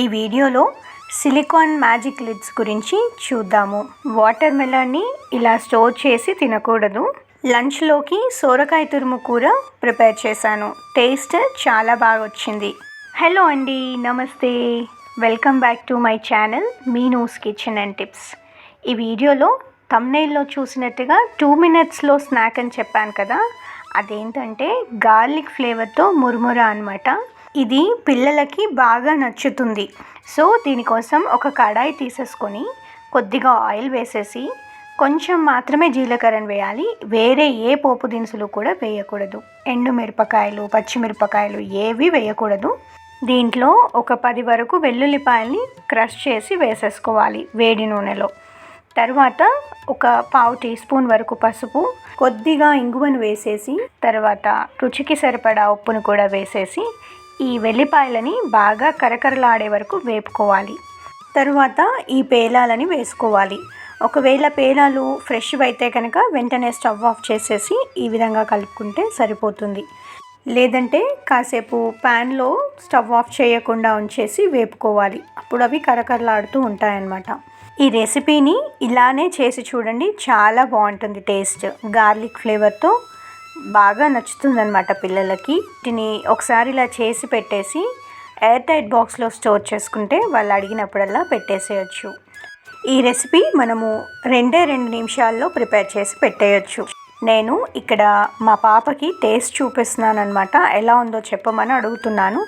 ఈ వీడియోలో silicon magic lids గురించి చూద్దాము. వాటర్ మెలాన్ని ఇలా స్టోర్ చేసి తినకూడదు. లంచ్లోకి సోరకాయ తురుము కూర ప్రిపేర్ చేశాను. టేస్ట్ చాలా బాగా వచ్చింది హలో అండి నమస్తే. Welcome back to my channel Meenu's kitchen and tips. ఈ వీడియోలో తమ్నైల్లో చూసినట్టుగా టూ మినిట్స్లో స్నాక్ అని చెప్పాను కదా అదేంటంటే గార్లిక్ ఫ్లేవర్తో మురుముర అనమాట ఇది పిల్లలకి బాగా నచ్చుతుంది. సో దీనికోసం ఒక కడాయి తీసేసుకొని కొద్దిగా ఆయిల్ వేసేసి కొంచెం మాత్రమే జీలకర్రను వేయాలి. వేరే ఏ పోపు దినుసులు కూడా వేయకూడదు. ఎండు మిరపకాయలు పచ్చిమిరపకాయలు ఏవి వేయకూడదు. దీంట్లో ఒక పది వరకు వెల్లుల్లిపాయల్ని క్రష్ చేసి వేసేసుకోవాలి వేడి నూనెలో. తర్వాత ఒక పావు టీ స్పూన్ వరకు పసుపు కొద్దిగా ఇంగువను వేసేసి తర్వాత రుచికి సరిపడా ఉప్పును కూడా వేసేసి ఈ వెల్లిపాయలని బాగా కరకరలాడే వరకు వేపుకోవాలి. తరువాత ఈ పేలాలని వేసుకోవాలి. ఒకవేళ పేలాలు ఫ్రెష్ అయితే కనుక వెంటనే స్టవ్ ఆఫ్ చేసేసి ఈ విధంగా కలుపుకుంటే సరిపోతుంది. లేదంటే కాసేపు ప్యాన్లో స్టవ్ ఆఫ్ చేయకుండా ఉంచేసి వేపుకోవాలి. అప్పుడు అవి కరకరలాడుతూ ఉంటాయన్నమాట. ఈ రెసిపీని ఇలానే చేసి చూడండి. చాలా బాగుంటుంది టేస్ట్. గార్లిక్ ఫ్లేవర్తో బాగా నచ్చుతుందనమాట పిల్లలకి. వీటిని ఒకసారి ఇలా చేసి పెట్టేసి ఎయిర్ టైట్ బాక్స్లో స్టోర్ చేసుకుంటే వాళ్ళు అడిగినప్పుడల్లా పెట్టేసేయచ్చు. ఈ రెసిపీ మనము రెండే రెండు నిమిషాల్లో ప్రిపేర్ చేసి పెట్టేయచ్చు. నేను ఇక్కడ మా పాపకి టేస్ట్ చూపిస్తున్నాను అనమాట ఎలా ఉందో చెప్పమని అడుగుతున్నాను.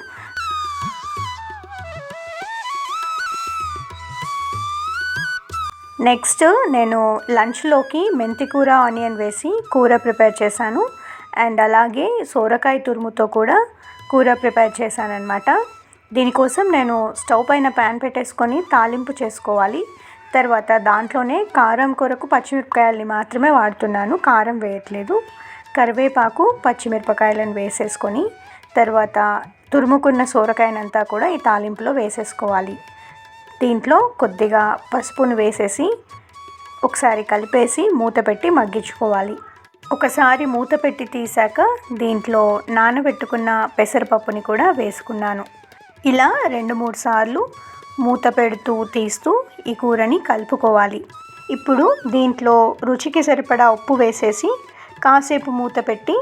నెక్స్ట్ నేను లంచ్లోకి మెంతికూర ఆనియన్ వేసి కూర ప్రిపేర్ చేశాను. అండ్ అలాగే సోరకాయ తురుముతో కూడా కూర ప్రిపేర్ చేశాను అనమాట దీనికోసం నేను స్టవ్ పైన ప్యాన్ పెట్టేసుకొని తాలింపు చేసుకోవాలి. తర్వాత దాంట్లోనే కారం కొరకు పచ్చిమిరపకాయలని మాత్రమే వాడుతున్నాను. కారం వేయట్లేదు. కరివేపాకు పచ్చిమిరపకాయలను వేసేసుకొని తర్వాత తురుముకున్న సోరకాయనంతా కూడా ఈ తాలింపులో వేసేసుకోవాలి. దీంట్లో కొద్దిగా పసుపును వేసేసి ఒకసారి కలిపేసి మూత పెట్టి మగ్గించుకోవాలి. ఒకసారి మూత పెట్టి తీసాక దీంట్లో నానబెట్టుకున్న పెసరపప్పుని కూడా వేసుకున్నాను. ఇలా రెండు మూడు సార్లు మూత పెడుతూ తీస్తూ ఈ కూరని కలుపుకోవాలి. ఇప్పుడు దీంట్లో రుచికి సరిపడా ఉప్పు వేసేసి కాసేపు మూత పెట్టి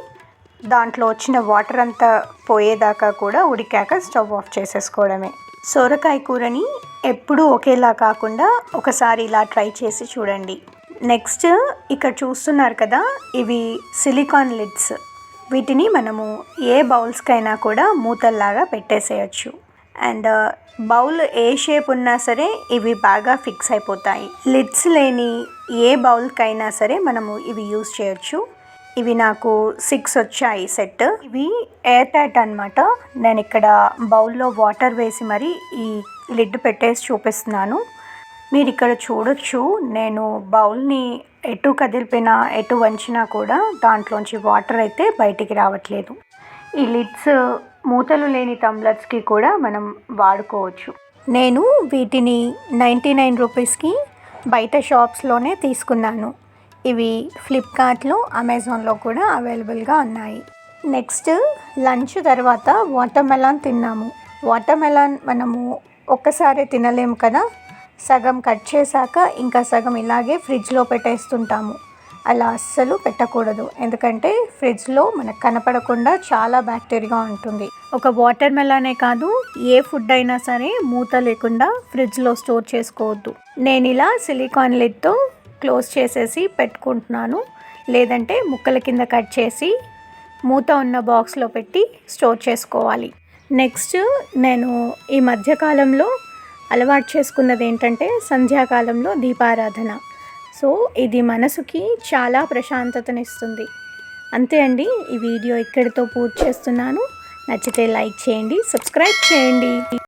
దాంట్లో వచ్చిన వాటర్ అంతా పోయేదాకా కూడా ఉడికాక స్టవ్ ఆఫ్ చేసేసుకోవడమే. సొరకాయ కూరని ఎప్పుడూ ఒకేలా కాకుండా ఒకసారి ఇలా ట్రై చేసి చూడండి. నెక్స్ట్ ఇక్కడ చూస్తున్నారు కదా ఇవి సిలికాన్ లిడ్స్. వీటిని మనము ఏ బౌల్స్కైనా కూడా మూతల్లాగా పెట్టేసేయచ్చు. అండ్ బౌల్ ఏ షేప్ ఉన్నా సరే ఇవి బాగా ఫిక్స్ అయిపోతాయి. లిడ్స్ లేని ఏ బౌల్కైనా సరే మనము ఇవి యూస్ చేయొచ్చు. ఇవి నాకు సిక్స్ వచ్చాయి సెట్. ఇవి ఎయిర్ టైట్ అనమాట నేను ఇక్కడ బౌల్లో వాటర్ వేసి మరి ఈ లిడ్ పెట్టేసి చూపిస్తున్నాను. మీరు ఇక్కడ చూడొచ్చు నేను బౌల్ని ఎటు కదిలిపినా ఎటు వంచినా కూడా దాంట్లోంచి వాటర్ అయితే బయటికి రావట్లేదు. ఈ లిడ్స్ మూతలు లేని టంబ్లర్స్కి కూడా మనం వాడుకోవచ్చు. నేను వీటిని నైంటీ నైన్ రూపీస్కి బయట షాప్స్లోనే తీసుకున్నాను. ఇవి ఫ్లిప్కార్ట్లో అమెజాన్లో కూడా అవైలబుల్గా ఉన్నాయి. నెక్స్ట్ లంచ్ తర్వాత వాటర్ మెలాన్ తిన్నాము. వాటర్ మెలాన్ మనము ఒక్కసారి తినలేము కదా? సగం కట్ చేశాక ఇంకా సగం ఇలాగే ఫ్రిడ్జ్లో పెట్టేస్తుంటాము. అలా అస్సలు పెట్టకూడదు. ఎందుకంటే ఫ్రిడ్జ్లో మనకు కనపడకుండా చాలా బ్యాక్టీరియా ఉంటుంది. ఒక వాటర్ మెలానే కాదు ఏ ఫుడ్ అయినా సరే మూత లేకుండా ఫ్రిడ్జ్లో స్టోర్ చేసుకోవద్దు. నేను ఇలా సిలికాన్ లిడ్తో క్లోజ్ చేసేసి పెట్టుకుంటున్నాను. లేదంటే ముక్కల కింద కట్ చేసి మూత ఉన్న బాక్స్లో పెట్టి స్టోర్ చేసుకోవాలి. నెక్స్ట్ నేను ఈ మధ్యకాలంలో అలవాటు చేసుకున్నది ఏంటంటే సంధ్యాకాలంలో దీపారాధన. సో ఇది మనసుకి చాలా ప్రశాంతతనిస్తుంది. అంతే అండి ఈ వీడియో ఇక్కడితో పూర్తి చేస్తున్నాను. నచ్చితే లైక్ చేయండి సబ్స్క్రైబ్ చేయండి.